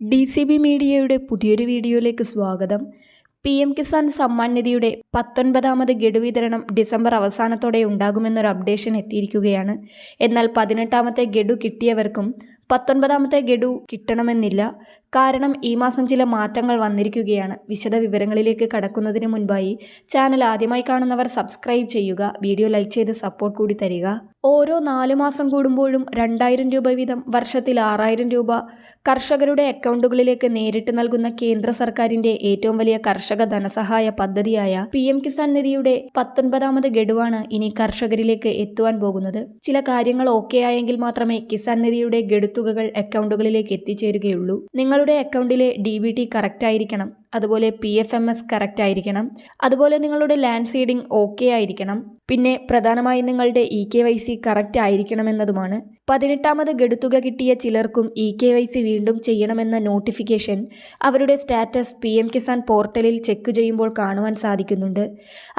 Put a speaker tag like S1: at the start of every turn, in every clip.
S1: D C B മീഡിയയുടെ പുതിയൊരു വീഡിയോയിലേക്ക് സ്വാഗതം. പി എം കിസാൻ സമ്മാൻ നിധിയുടെ പത്തൊൻപതാമത് ഗഡു വിതരണം ഡിസംബർ അവസാനത്തോടെ ഉണ്ടാകുമെന്നൊരു അപ്ഡേഷൻ എത്തിയിരിക്കുകയാണ്. എന്നാൽ പതിനെട്ടാമത്തെ ഗഡു കിട്ടിയവർക്കും പത്തൊൻപതാമത്തെ ഗഡു കിട്ടണമെന്നില്ല. കാരണം ഈ മാസം ചില മാറ്റങ്ങൾ വന്നിരിക്കുകയാണ്. വിശദ വിവരങ്ങളിലേക്ക് കടക്കുന്നതിന് മുൻപായി ചാനൽ ആദ്യമായി കാണുന്നവർ സബ്സ്ക്രൈബ് ചെയ്യുക വീഡിയോ ലൈക്ക് ചെയ്ത് സപ്പോർട്ട് കൂടി തരിക. ഓരോ നാലു മാസം കൂടുമ്പോഴും രണ്ടായിരം രൂപ വീതം വർഷത്തിൽ ആറായിരം രൂപ കർഷകരുടെ അക്കൗണ്ടുകളിലേക്ക് നേരിട്ട് നൽകുന്ന കേന്ദ്ര സർക്കാരിന്റെ ഏറ്റവും വലിയ കർഷക ധനസഹായ പദ്ധതിയായ പി എം കിസാൻ നിധിയുടെ പത്തൊൻപതാമത് ഗഡുവാണ് ഇനി കർഷകരിലേക്ക് എത്തുവാൻ പോകുന്നത്. ചില കാര്യങ്ങൾ ഓക്കെ ആയെങ്കിൽ മാത്രമേ കിസാൻ നിധിയുടെ ഗഡുത്തുകകൾ അക്കൗണ്ടുകളിലേക്ക് എത്തിച്ചേരുകയുള്ളൂ. നിങ്ങളുടെ അക്കൗണ്ടിലെ ഡി ബി ടി കറക്റ്റ് ആയിരിക്കണം. അതുപോലെ P F M S correct ആയിരിക്കണം. അതുപോലെ നിങ്ങളുടെ ലാൻഡ് സീഡിംഗ് ഓക്കെ ആയിരിക്കണം. പിന്നെ പ്രധാനമായും നിങ്ങളുടെ E K Y C correct ആയിരിക്കണമെന്നതുമാണ് പതിനെട്ടാമത് ഗഡുത്തുക കിട്ടിയ ചിലർക്കും ഇ കെ വൈ സി വീണ്ടും ചെയ്യണമെന്ന നോട്ടിഫിക്കേഷൻ അവരുടെ സ്റ്റാറ്റസ് പി എം കിസാൻ പോർട്ടലിൽ ചെക്ക് ചെയ്യുമ്പോൾ കാണുവാൻ സാധിക്കുന്നുണ്ട്.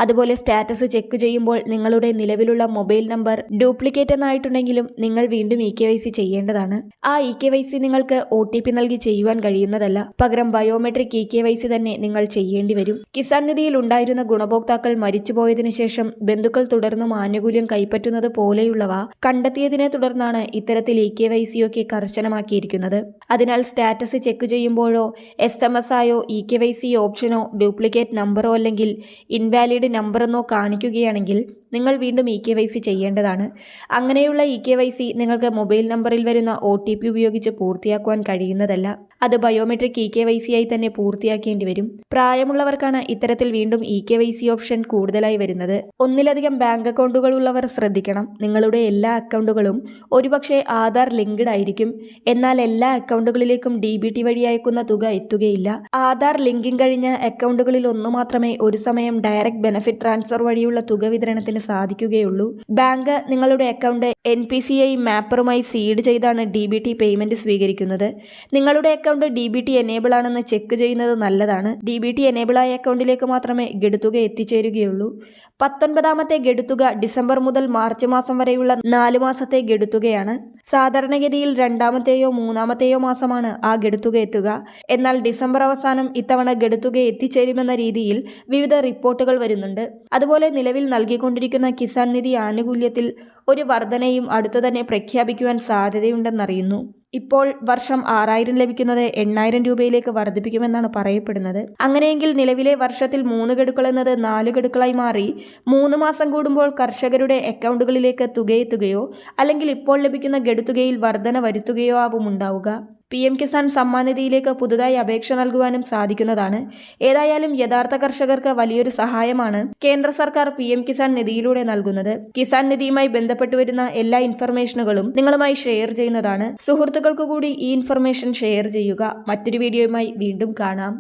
S1: അതുപോലെ സ്റ്റാറ്റസ് ചെക്ക് ചെയ്യുമ്പോൾ നിങ്ങളുടെ നിലവിലുള്ള മൊബൈൽ നമ്പർ ഡ്യൂപ്ലിക്കേറ്റ് എന്നായിട്ടുണ്ടെങ്കിലും നിങ്ങൾ വീണ്ടും ഇ കെ വൈ സി ചെയ്യേണ്ടതാണ്. ആ ഇ കെ വൈ സി നിങ്ങൾക്ക് ഒ ടി പി നൽകി ചെയ്യുവാൻ കഴിയുന്നതല്ല. പകരം biometric E K Y C തന്നെ നിങ്ങൾ ചെയ്യേണ്ടി വരും. കിസാൻ നിധിയിൽ ഉണ്ടായിരുന്ന ഗുണഭോക്താക്കൾ മരിച്ചുപോയതിനു ശേഷം ബന്ധുക്കൾ തുടർന്നും ആനുകൂല്യം കൈപ്പറ്റുന്നത് പോലെയുള്ളവ കണ്ടെത്തിയതിനെ തുടർന്നാണ് ഇത്തരത്തിൽ ഇ കെ വൈ സിയൊക്കെ കർശനമാക്കിയിരിക്കുന്നത്. അതിനാൽ സ്റ്റാറ്റസ് ചെക്ക് ചെയ്യുമ്പോഴോ എസ് എം എസ് ആയോ ഇ കെ വൈ സി ഓപ്ഷനോ ഡ്യൂപ്ലിക്കേറ്റ് നമ്പറോ അല്ലെങ്കിൽ ഇൻവാലിഡ് നമ്പറെന്നോ കാണിക്കുകയാണെങ്കിൽ നിങ്ങൾ വീണ്ടും ഇ കെ വൈ സി ചെയ്യേണ്ടതാണ്. അങ്ങനെയുള്ള ഇ കെ വൈ സി നിങ്ങൾക്ക് മൊബൈൽ നമ്പറിൽ വരുന്ന ഒ ടി പി ഉപയോഗിച്ച് പൂർത്തിയാക്കുവാൻ കഴിയുന്നതല്ല. അത് biometric E K Y C ആയി തന്നെ പൂർത്തിയാക്കേണ്ടി വരും. പ്രായമുള്ളവർക്കാണ് ഇത്തരത്തിൽ വീണ്ടും E K Y C option കൂടുതലായി വരുന്നത്. ഒന്നിലധികം ബാങ്ക് അക്കൗണ്ടുകൾ ഉള്ളവർ ശ്രദ്ധിക്കണം. നിങ്ങളുടെ എല്ലാ അക്കൗണ്ടുകളും ഒരുപക്ഷെ ആധാർ ലിങ്ക്ഡ് ആയിരിക്കും. എന്നാൽ എല്ലാ അക്കൗണ്ടുകളിലേക്കും ഡി ബി ടി വഴി അയക്കുന്ന തുക എത്തുകയില്ല. ആധാർ ലിങ്കിങ് കഴിഞ്ഞ അക്കൗണ്ടുകളിൽ ഒന്നു മാത്രമേ ഒരു സമയം ഡയറക്റ്റ് ബെനഫിറ്റ് ട്രാൻസ്ഫർ വഴിയുള്ള തുക വിതരണത്തിന് സാധിക്കുകയുള്ളൂ. ബാങ്ക് നിങ്ങളുടെ account N P C I മാപ്പറുമായി seed ചെയ്താണ് ഡി ബി ടി പേയ്മെന്റ് സ്വീകരിക്കുന്നത്. നിങ്ങളുടെ account D B T enable ആണെന്ന് ചെക്ക് ചെയ്യുന്നത് നല്ലതാണ്. ഡി ബി ടി എനേബിൾ ആയ അക്കൗണ്ടിലേക്ക് മാത്രമേ ഗഡുത്തുക എത്തിച്ചേരുകയുള്ളൂ. പത്തൊൻപതാമത്തെ ഗഡുത്തുക ഡിസംബർ മുതൽ മാർച്ച് മാസം വരെയുള്ള നാല് മാസത്തെ ഗഡുത്തുകയാണ് സാധാരണഗതിയിൽ രണ്ടാമത്തെയോ മൂന്നാമത്തെയോ മാസമാണ് ആ ഗഡുത്തുക എത്തുക. എന്നാൽ ഡിസംബർ അവസാനം ഇത്തവണ ഗഡുത്തുക എത്തിച്ചേരുമെന്ന രീതിയിൽ വിവിധ റിപ്പോർട്ടുകൾ വരുന്നുണ്ട്. അതുപോലെ നിലവിൽ നൽകിക്കൊണ്ടിരിക്കുന്ന കിസാൻ നിധി ആനുകൂല്യത്തിൽ ഒരു വർധനയും അടുത്തു തന്നെ പ്രഖ്യാപിക്കുവാൻ സാധ്യതയുണ്ടെന്നറിയുന്നു. ഇപ്പോൾ വർഷം ആറായിരം ലഭിക്കുന്നത് എണ്ണായിരം രൂപയിലേക്ക് വർദ്ധിപ്പിക്കുമെന്നാണ് പറയപ്പെടുന്നത്. അങ്ങനെയെങ്കിൽ നിലവിലെ വർഷത്തിൽ മൂന്ന് ഗഡുക്കൾ എന്നത് നാല് ഗഡുക്കളായി മാറി മൂന്ന് മാസം കൂടുമ്പോൾ കർഷകരുടെ അക്കൗണ്ടുകളിലേക്ക് തുകയെത്തുകയോ അല്ലെങ്കിൽ ഇപ്പോൾ ലഭിക്കുന്ന ഗഡുത്തുകയിൽ വർധന വരുത്തുകയോ ആവും ഉണ്ടാവുക പി എം കിസാൻ സമ്മാൻ നിധിയിലേക്ക് പുതുതായി അപേക്ഷ നൽകുവാനും സാധിക്കുന്നതാണ്. ഏതായാലും യഥാർത്ഥ കർഷകർക്ക് വലിയൊരു സഹായമാണ് കേന്ദ്ര സർക്കാർ പി എം കിസാൻ നിധിയിലൂടെ നൽകുന്നത്. കിസാൻ നിധിയുമായി ബന്ധപ്പെട്ടു വരുന്ന എല്ലാ ഇൻഫർമേഷനുകളും നിങ്ങളുമായി ഷെയർ ചെയ്യുന്നതാണ്. സുഹൃത്തുക്കൾക്ക് കൂടി ഈ ഇൻഫർമേഷൻ ഷെയർ ചെയ്യുക. മറ്റൊരു വീഡിയോയുമായി വീണ്ടും കാണാം.